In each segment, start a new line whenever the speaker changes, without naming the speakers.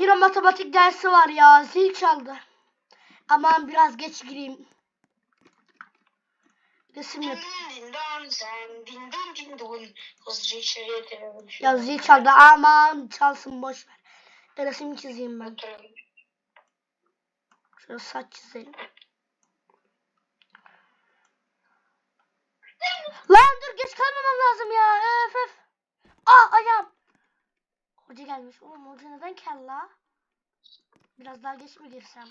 yine matematik dersi var ya. Zil çaldı. Aman biraz geç gireyim. Resim yap. Ya zil çaldı. Aman çalsın boş ver. Resim çizeyim ben. Şöyle saç çizelim. Lan dur geç kalmamam lazım ya. Öf öf. Ah ayağım. Hoca gelmiş. Oğlum hoca neden kel la? Biraz daha geç mi girsem?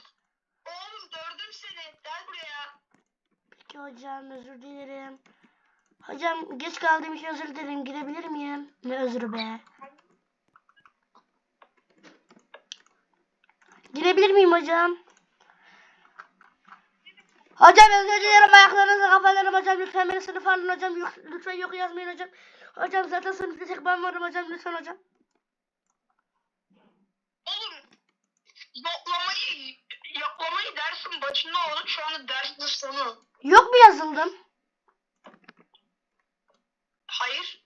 Oğlum gördüm seni. Gel buraya.
Peki hocam özür dilerim. Hocam geç kaldığım için özür dilerim. Girebilir miyim? Ne özrü be? Girebilir miyim hocam? Hocam özür dilerim ayaklarınızı kafalarım hocam lütfen beni sınıf alın hocam lütfen yok yazmayın hocam. Hocam zaten sınıfta tek ben varım hocam lütfen hocam.
Oğlum yoklamayı yoklamayı dersin başında olduk şu anda dersin sonu.
Yok mu yazıldım?
Hayır.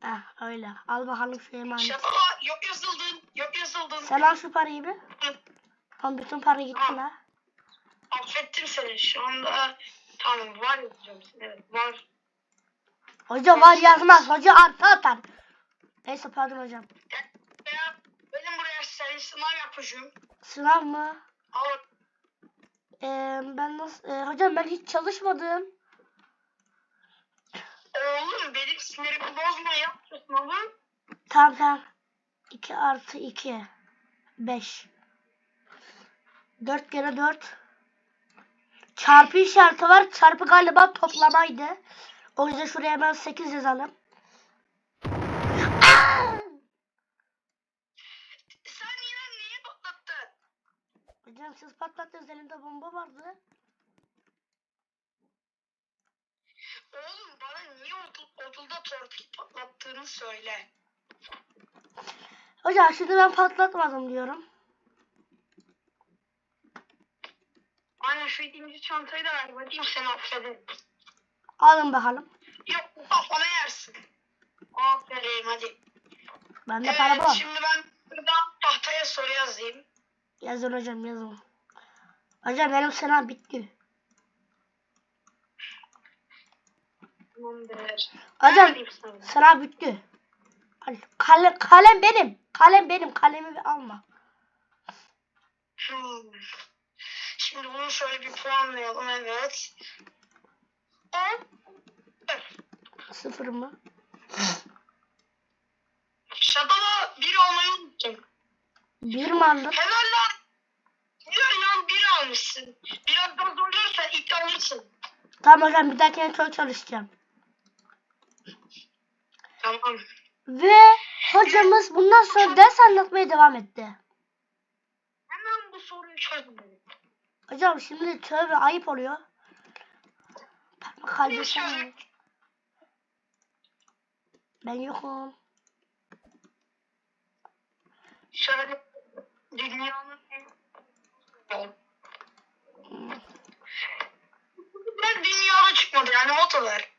Heh öyle. Al bakalım şu emanet.
Şaka yok yazıldın. Yok yazıldın.
Sen al şu parayı bir. Tam bütün para gitti la.
Affettim seni şu anda. Tamam var yazacağım seni. Evet var.
Hoca var yazmaz. Hoca artı atar. Neyse pardon hocam.
Ya, sınav yapacağım.
Sınav mı?
Al.
Ee, ben nasıl? ee, hocam ben hiç çalışmadım.
Oğlum benim sinirimi bozma yap şu sınavı.
Tamam tamam. 2 artı 2. 5. 4 kere 4. Çarpı işareti var. Çarpı galiba toplamaydı. O yüzden şuraya hemen 8 yazalım.
Sen yine niye patlattın?
Hocam siz patlattınız elinde bomba vardı.
Oğlum bana niye okul, okulda torpil patlattığını söyle.
Hocam şimdi ben patlatmadım diyorum.
Aynen şu ikinci çantayı da ver bakayım seni affederim.
Alın bakalım.
Yok kafana yersin. Aferin hadi.
Bende para
Evet
bol.
şimdi ben buradan tahtaya soru yazayım.
Yazın hocam yazın. Hocam benim sınav bitti.
Tamamdır.
Hocam sınav bitti. Al, Kalem, kalem benim. Kalem benim. Kalemi alma.
Hmm. Şimdi bunu şöyle bir puanlayalım evet. On.
Sıfır mı?
Şadala bir olmayı unuttum.
Bir mi aldın?
Helal lan. Helal lan bir almışsın. Biraz daha zorlarsan ilk alırsın.
Tamam hocam bir dahakine çok çalışacağım.
Tamam.
Ve hocamız bundan sonra ders anlatmaya devam etti.
Hemen bu soruyu çözün.
Hocam şimdi tövbe ayıp oluyor. Parmak Ben yokum.
Şöyle dünyanın en... Ben dünyada çıkmadı yani o da ver.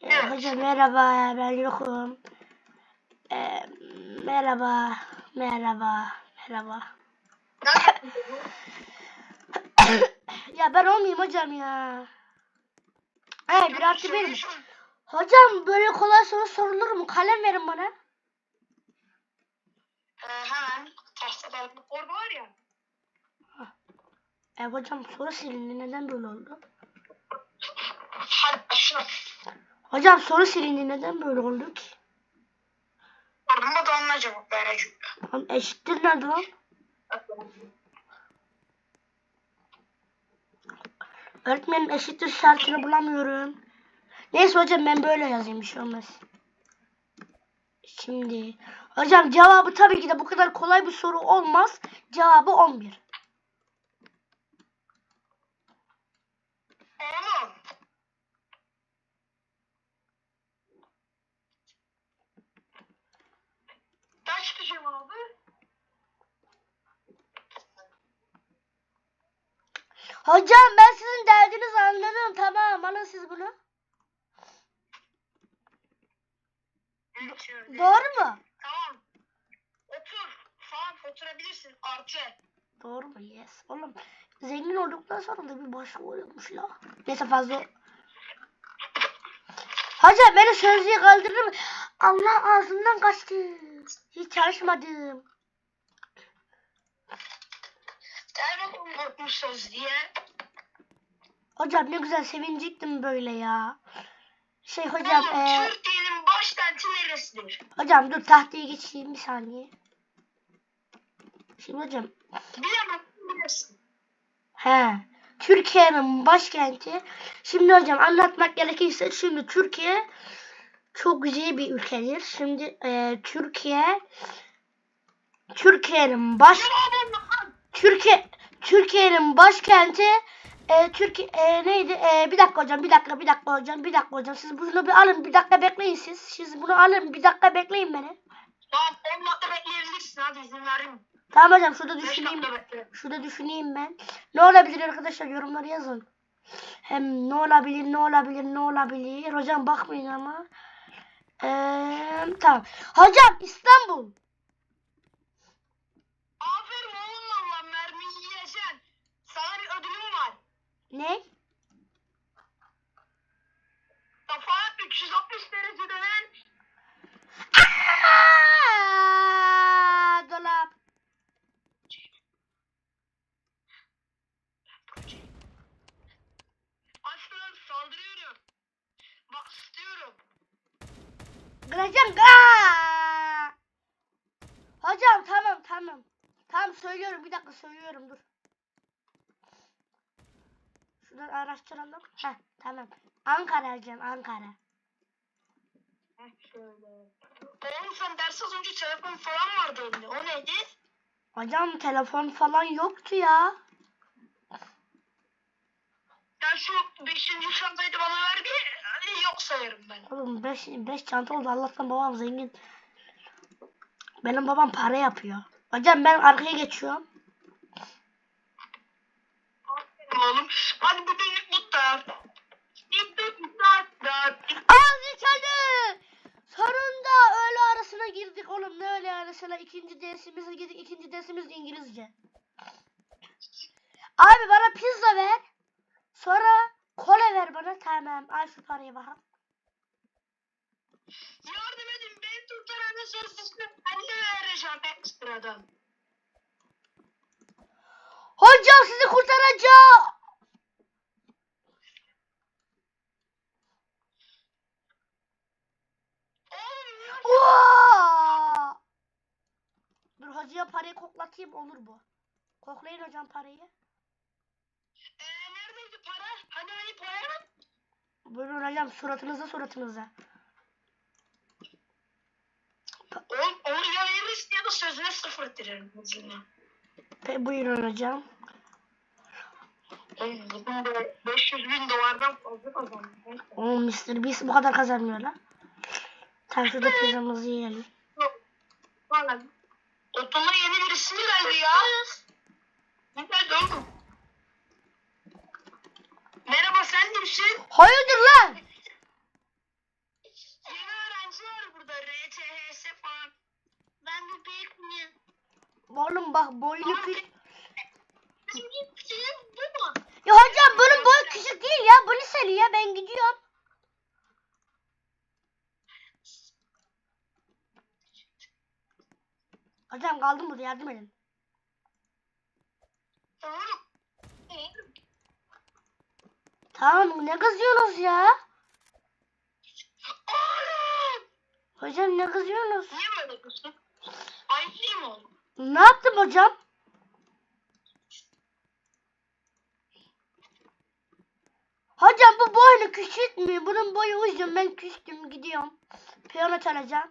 Ee, hocam merhaba ben yokum. Ee, merhaba merhaba merhaba. ya ben olmayayım hocam ya. He bir artı benim. Hocam böyle kolay soru sorulur mu? Kalem verin bana.
Ee, hemen tahtadan orada var ya.
E hocam soru silindi. Neden böyle oldu?
Hadi başla.
Hocam soru silindi. Neden böyle oldu ki?
Orada da onunla cevap vereceğim.
Lan eşittir nerede lan? Öğretmenim eşittir şartını bulamıyorum. Neyse hocam ben böyle yazayım bir şey olmaz. Şimdi hocam cevabı tabii ki de bu kadar kolay bir soru olmaz. Cevabı 11.
Oğlum. Kaçtı cevabı?
Hocam ben sizin derdinizi anladım. Tamam alın siz bunu. Doğru mu?
Tamam. oturabilirsin. Artı.
Doğru mu? Yes. Oğlum zengin olduktan sonra da bir başka oluyormuş la. Neyse fazla. Hocam beni sözlüğe kaldırır mı? Allah ağzımdan kaçtı. Hiç çalışmadım.
Korkmuş söz diye.
Hocam ne güzel sevinecektim böyle ya. Şey hocam
Oğlum
eee,
Türkiye'nin başkenti neresidir?
hocam dur tahtaya geçeyim bir saniye. Şimdi hocam
Bilemem bilirsin.
He. Türkiye'nin başkenti. Şimdi hocam anlatmak gerekirse şimdi Türkiye çok güzel bir ülkedir. Şimdi e, Türkiye Türkiye'nin baş. Türkiye Türkiye'nin başkenti e, Türkiye e, neydi? E, bir dakika hocam, bir dakika, bir dakika hocam, bir dakika hocam. Siz bunu bir alın, bir dakika bekleyin siz. Siz bunu alın, bir dakika bekleyin beni.
Tamam 10 dakika bekleyebilirsin hadi izin vereyim.
Tamam hocam, şurada
5
düşüneyim. Şurada düşüneyim ben. Ne olabilir arkadaşlar yorumları yazın. Hem ne olabilir ne olabilir ne olabilir. Hocam bakmayın ama. Ee, tamam. Hocam İstanbul.
Aferin oğlum valla mermiyi yiyeceksin. Sana bir ödülüm var.
Ne?
Kafa 360 derece dönen
Aa, dolap.
Aslan saldırıyorum. Bak istiyorum.
Kıracağım. Aa! Hocam tamam tamam. Tamam söylüyorum bir dakika söylüyorum dur. Şuradan araştıralım. Heh tamam. Ankara hocam Ankara.
Oğlum sen ders az önce telefon falan vardı elinde. O neydi?
Hocam telefon falan yoktu ya.
Sen şu 5. çantayı da bana ver bir. Hani yok sayarım ben.
Oğlum 5 5 çanta oldu Allah'tan babam zengin. Benim babam para yapıyor. Hocam ben arkaya geçiyorum.
Aferin oğlum. Hadi bu günlük bu da.
Zil çaldı. Sonunda öğle arasına girdik oğlum. Ne öğle arasına? İkinci dersimize girdik. İkinci dersimiz İngilizce. Abi bana pizza ver. Sonra kola ver bana. Tamam. Al şu parayı bakalım.
Yardım edin beni kurtaranın sözlüsünü ben de vereceğim ekstradan.
Hocam sizi kurtaracağım.
Oğlum ya.
Oo! Dur hocaya parayı koklatayım olur bu. Koklayın hocam parayı.
Ee, neredeydi para? Hani hani para?
Buyurun hocam suratınıza suratınıza.
Oğlum onu ya verirsin ya da sözüne sıfır hızlıca.
Pe buyurun hocam.
Oğlum bugün de 500 bin dolardan fazla kazandım.
Oo Mr. Beast bu kadar kazanmıyor lan. Tam şurada pizzamızı yiyelim.
Valla. Otoma yeni birisi mi geldi ya? Ne geldi oğlum? Merhaba sen kimsin?
Hayırdır lan?
Yeni öğrenci var burada. RTHS falan. Ben bir büyük müyüm?
Oğlum bak boynu küçük.
Bu mu?
Ya hocam bunun boyu küçük değil ya. Bu liseli ya ben gidiyorum. Hocam kaldım burada yardım edin. Tamam ne kızıyorsunuz ya? Hocam ne kızıyorsunuz?
Niye böyle kızım? Ayıp değil mi oğlum?
Ne yaptım hocam? Hocam bu boynu küçültmüyor. Bunun boyu uzun. Ben küçtüm gidiyorum. Piyano çalacağım.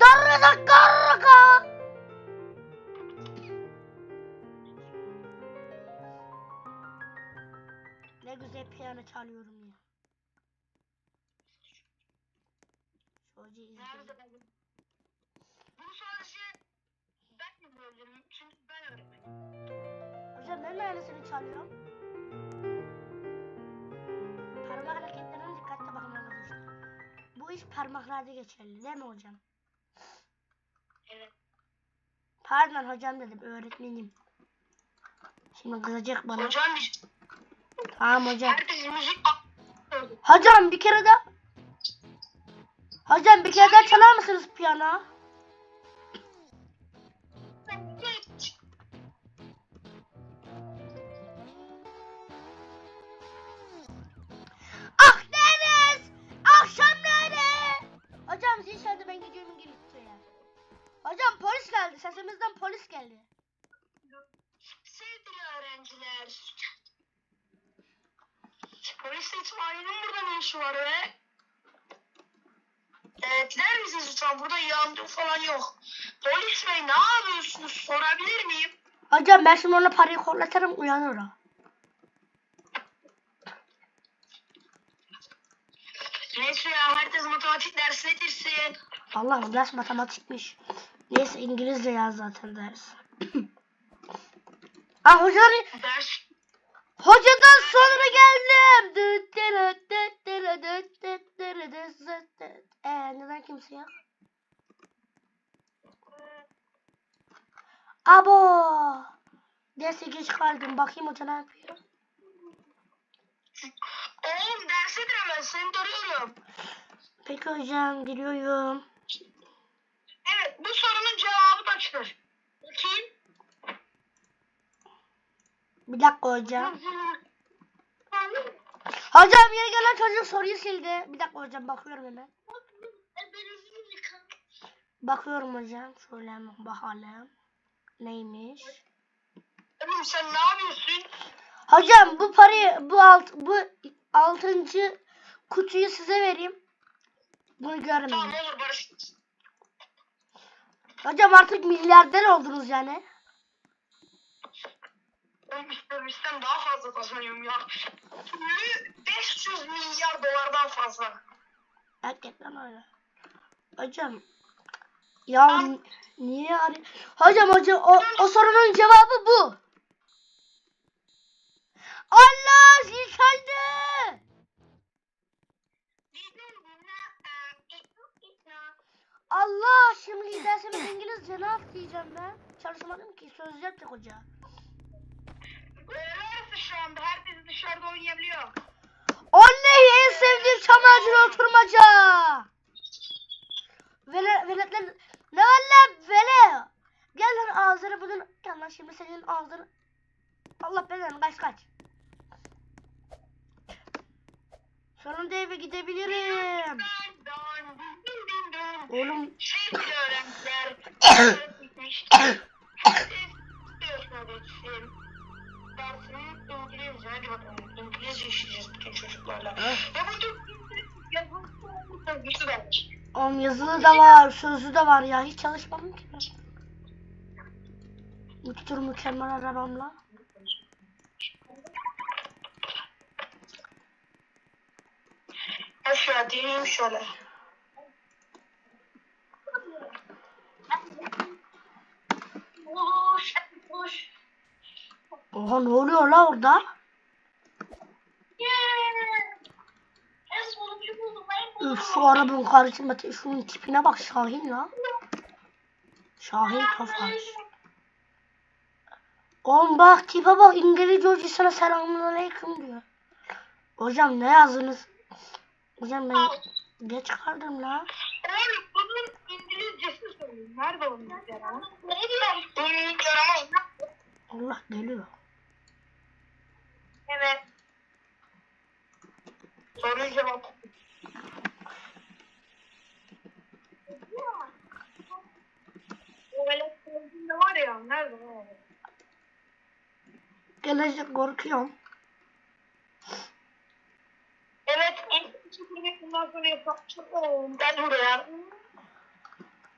Darrada karga. Ne güzel piyano çalıyorum ya.
Nerede ben? Bunu sadece ben yapabilirim. Çünkü ben öğretmenim.
Hocam ben neresini çalıyorum? Parmak hareketlerine dikkatle bakın arkadaşlar. Bu iş parmaklarda geçerli değil mi hocam?
Evet.
Pardon hocam dedim öğretmenim. Şimdi kızacak bana.
Hocam biz
Tamam hocam.
herkes müzik
Hocam bir kere daha. Hocam bir kere daha çalar mısınız piyano? Ben şimdi ona parayı kollatırım uyanır o.
Neyse ya herkes matematik dersine girsin.
Allah'ım ders matematikmiş. Neyse İngilizce yaz zaten ders. ah hocanın
Ders
Hocadan sonra geldim. Düt dırı düt dırı düt düt dırı düt düt düt. Ee, neden kimse yok? Abo. Derse geç kaldım. Bakayım hoca ne yapıyor.
Oğlum dersedir hemen seni arıyorum.
Peki hocam giriyorum.
Evet bu sorunun cevabı kaçtır? Bakayım.
Bir dakika hocam. Hocam yeni gelen çocuk soruyu sildi. Bir dakika hocam bakıyorum hemen. Bakıyorum hocam. Şöyle bakalım. Neymiş?
Oğlum sen ne yapıyorsun?
Hocam bu parayı bu alt bu altıncı kutuyu size vereyim. Bunu
Tamam
görmeyin.
olur Barış.
Hocam artık milyarder oldunuz yani.
İşte bizden daha fazla kazanıyorum ya. Türlü 500 milyar dolardan fazla.
Gerçekten öyle. Hocam ya n- niye arı- Hocam hocam o, o sorunun cevabı bu. Allah çaldı. Allah şimdi dersimiz İngilizce ne yap diyeceğim ben. Çalışmadım ki söz yaptık hoca.
Öğrenirse şu anda herkes dışarıda oynayabiliyor.
Oley en sevdiğim çam ağacına oturmaca. Vele, veletler ne var lan vele? Gel lan ağzını bunun. Gel lan şimdi senin ağzını. Allah belanı kaç kaç. Sonunda eve gidebilirim. Oğlum
Sevgili öğrenciler. Dersimiz İngilizce. Hadi bakalım. İngilizce işleyeceğiz bütün çocuklarla. Ya bu Türk yazılı güçlü ders.
oğlum yazılı da var, sözlü de var ya. Hiç çalışmadım ki ben. Mütür mükemmel arabamla.
Deneyeyim şöyle.
Oha ne oluyor la orada? Üf, şu arabanın karşısında şunun tipine bak Şahin la. Şahin Tofaş. Oğlum bak tipe bak İngilizce hoca sana selamünaleyküm diyor. Hocam ne yazdınız? Hocam ben geç kaldım la.
Oğlum bunun İngilizcesi sorayım. Nerede onun İngilizce? Ne diyor? Bunun ama
Allah geliyor.
Evet. Sorun cevap. Sözünde var ya, nerede?
Gelecek korkuyorum.
Evet, ilk çekilmek bundan sonra yapacak. Oo, Gel buraya.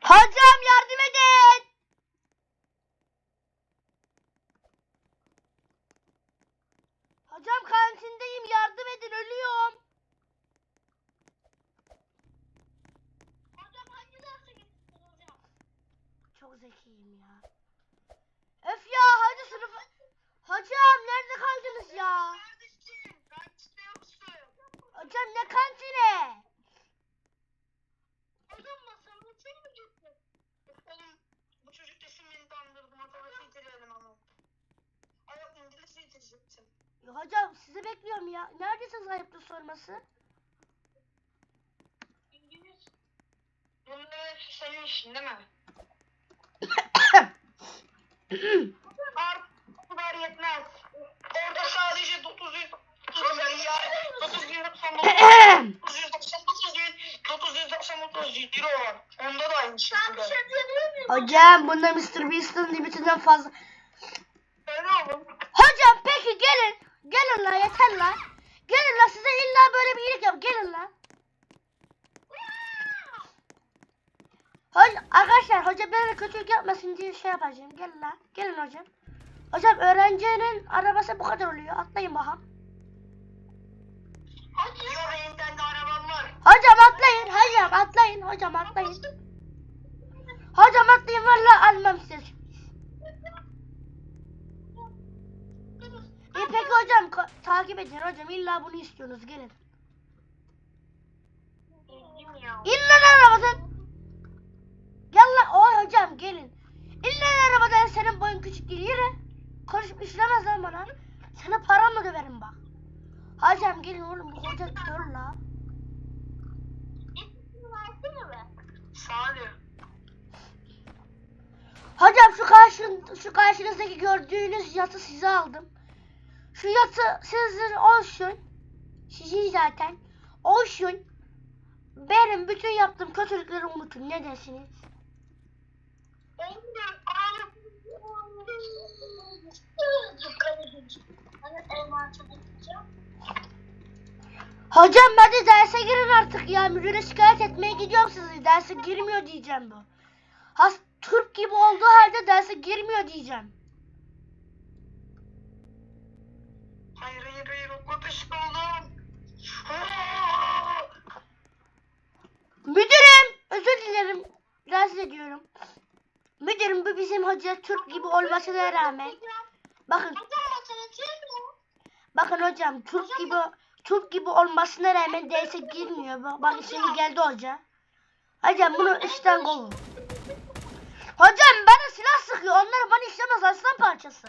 Hocam yardım edin. Hocam kantindeyim yardım edin ölüyorum.
Hocam hangi derse gittin hocam?
Çok zekiyim ya. Öf ya hadi sınıfa. Hocam nerede kaldınız ya? Hocam ne kantine?
Hocam masanın için mi gittin? Oğlum bu çocuk resimlerini getirecektim.
Ya hocam sizi bekliyorum ya. Neredesiniz ayıptır sorması?
İngiliz. Bunların hepsi senin işin değil mi? Artılar yetmez. Orada sadece 900 999 euro var. Onda da aynı şekilde.
hocam bunda Mr. Beast'in limitinden fazla.
Öyle oğlum.
Hocam peki gelin. Gelin lan yeter lan. Gelin lan size illa böyle bir iyilik yap. Gelin lan. Hoca, arkadaşlar hoca böyle kötülük yapmasın diye şey yapacağım. Gelin lan. Gelin hocam. Hocam öğrencinin arabası bu kadar oluyor. Atlayın bakalım.
Yok benim kendi arabam var.
Hocam atlayın. Hocam atlayın. Hocam atlayın. Hocam atlayın valla almam size. Peki hocam takip edin hocam illa bunu istiyorsunuz gelin. Lan arabadan. Gel lan oy hocam gelin. İn lan arabadan senin boyun küçük değil yürü. Konuşup işlemez lan bana. Sana paramla döverim bak. Hocam gelin oğlum bu hoca kör la. Hocam şu karşın şu karşınızdaki gördüğünüz yatı size aldım. Şu yatı sizin olsun. Sizin zaten. Olsun. Benim bütün yaptığım kötülükleri unutun. Ne dersiniz? Hocam hadi derse girin artık ya. Müdüre şikayet etmeye gidiyorum sizi. Derse girmiyor diyeceğim bu. Has Türk gibi olduğu halde derse girmiyor diyeceğim.
Hayır oldum.
Müdürüm özür dilerim. Rahatsız ediyorum. Müdürüm bu bizim hoca Türk gibi olmasına rağmen. Bakın bakın hocam Türk gibi Türk gibi olmasına rağmen derse girmiyor. Bak, bak şimdi geldi hoca. Hocam bunu işten kovun. Hocam bana silah sıkıyor. Onlar bana işlemez aslan parçası.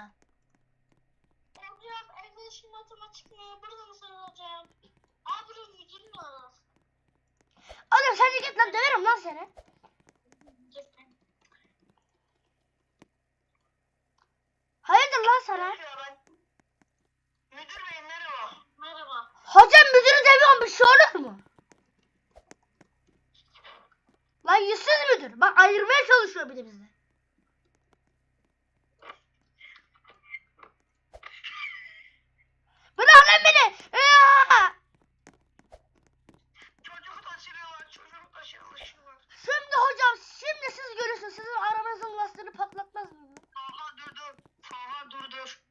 Şimdi matematik mi? Burada mı sorulacağım? Aa burada müdürün var.
Oğlum sen de git lan döverim lan seni. Hayırdır lan sana?
Müdür bey merhaba. Merhaba.
Hocam müdürü dövüyorum bir şey olur mu? Lan yüzsüz müdür. Bak ayırmaya çalışıyor bir de bizi. Bırak lan beni. Aa!
Çocuk taşırıyorlar, çocuk taşırıyorlar.
Şimdi hocam şimdi siz görürsünüz. Sizin arabanızın lastiğini patlatmaz mıyım?
Aha dur dur. Aha dur dur.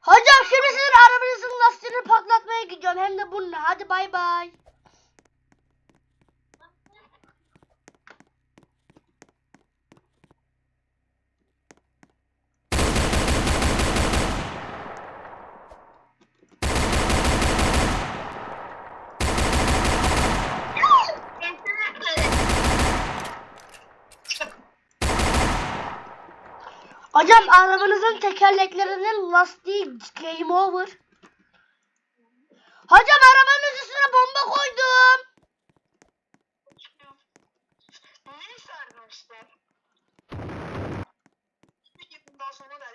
Hocam şimdi sizin arabanızın lastiğini patlatmaya gidiyorum. Hem de bununla. Hadi bay bay. Hocam arabanızın tekerleklerinin lastiği game over. Hocam arabanın üstüne bomba koydum.
Neyse arkadaşlar. Sonra da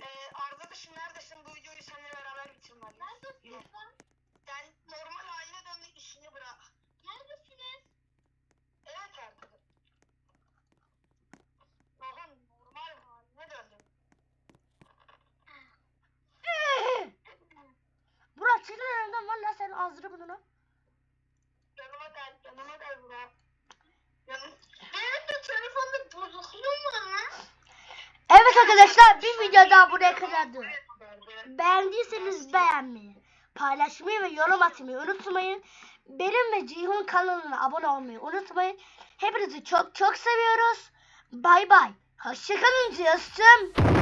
Ee, arkadaşım neredesin? Bu videoyu seninle beraber bitirmeliyiz. Neredesin sen? normal haline döndü işini bırak. Neredesiniz?
Hazır bunu lan.
Yanıma gel, yanıma gel buraya. Benim telefonda bozukluğum var lan.
Evet arkadaşlar bir video daha buraya kadardı. Beğendiyseniz beğenmeyi, paylaşmayı ve yorum atmayı unutmayın. Benim ve Cihun kanalına abone olmayı unutmayın. Hepinizi çok çok seviyoruz. Bay bay. Hoşçakalın Cihaz'cığım.